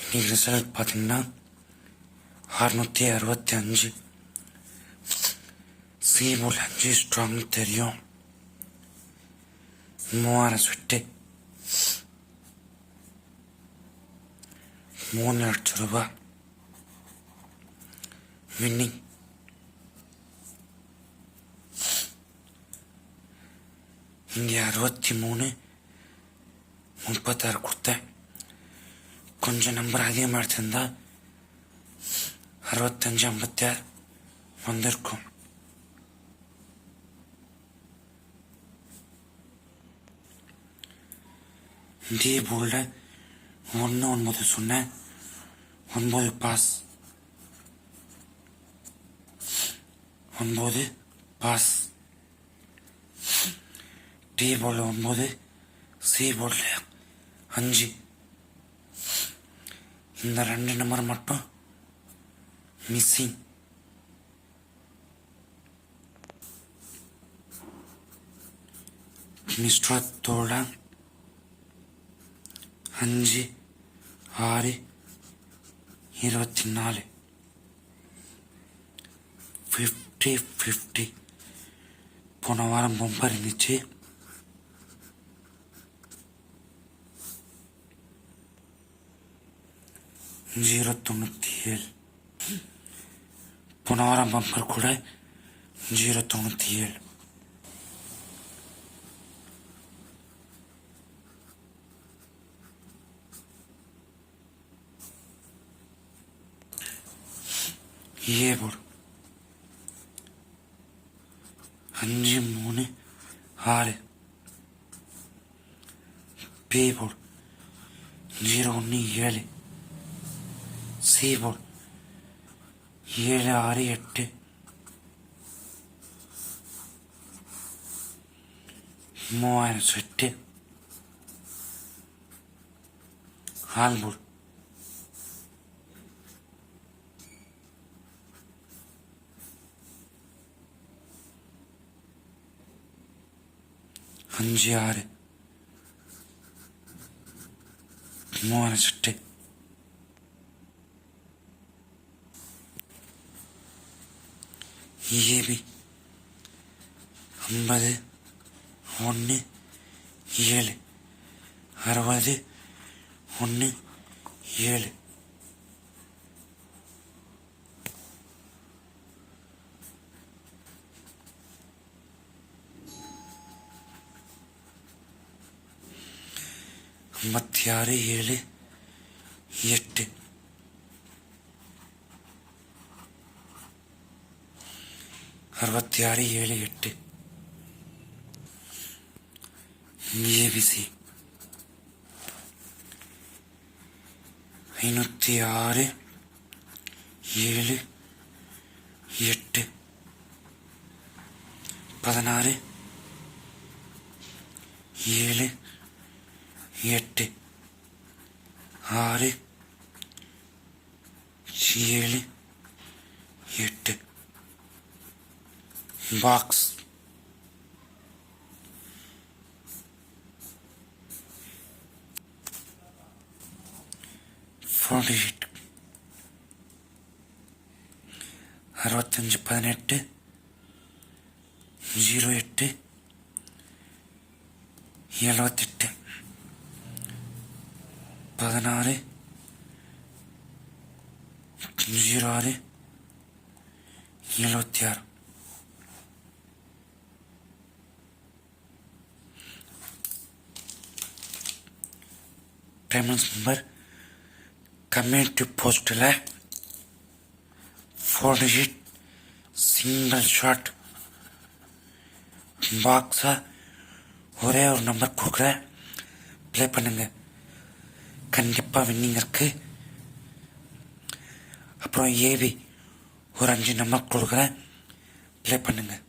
இன்னைக்கு ரிசல்ட் பார்த்தீங்கன்னா அறுநூத்தி அறுபத்தி அஞ்சு சி அஞ்சு ஸ்ட்ராங் தெரியும் மூவாயிரம் சுட்டு மூணு லட்சம் ரூபாய் வின்னிங் இங்கே அறுபத்தி மூணு முப்பத்தாறு கொடுத்தேன் கொஞ்சம் நம்பர் அதிகமாக எடுத்திருந்தா அறுபத்தஞ்சு ஐம்பத்தாறு வந்திருக்கும். இதே போல்ல ஒன்று ஒன்பது சொன்னேன் ஒன்பது பாஸ் ஒன்பது பாஸ் டி போர்டில் ஒன்பது சி போர்டில் அஞ்சு. இந்த ரெண்டு நம்பர் மட்டும் மிஸ்ஸிங் மிஸ்டத்தோட அஞ்சு ஆறு இருபத்தி நாலு ஃபிஃப்டி ஃபிஃப்டி போன வாரம் பொம்பர் இருந்துச்சு ஜீரோ தொண்ணூற்றி ஏழு போன பம்பர் கூட ஜீரோ தொண்ணூற்றி ஏழு ஏ போடு அஞ்சு மூணு ஆறு. பே போடு ஜீரோ ஒன்று ஏழு. சி ஏழு ஆறு எட்டு மூவாயிரம் செட்டு ஆல் அஞ்சு ஆறு மூவாயிரம் செட்டு ஏபி ஐம்பது ஒன்று ஏழு. அறுபது ஒன்று ஏழு. ஐம்பத்தி ஆறு ஏழு எட்டு. அறுபத்தி ஆறு ஏழு எட்டு. ஏபிசி ஐநூற்றி ஆறு ஏழு எட்டு. பதினாறு ஏழு எட்டு. ஆறு ஏழு எட்டு. பாக்ஸ் ஃபார்ட்டி எயிட் அறுபத்தஞ்சு பதினெட்டு ஜீரோ எட்டு எழுபத்தெட்டு பதினாறு ஜீரோ ஆறு எழுபத்தி ஆறு பேமெண்ட்ஸ் நம்பர் கம்யூனிட்டி போஸ்ட்டில் ஃபோர் டிஜிட் சிங்கிள் ஷாட் பாக்ஸாக ஒரே ஒரு நம்பர் கொடுக்குறேன் ப்ளே பண்ணுங்க. கண்டிப்பாக வின்னிங் இருக்குது அப்புறம் ஏபி ஒரு அஞ்சு நம்பர் கொடுக்குறேன் ப்ளே பண்ணுங்கள்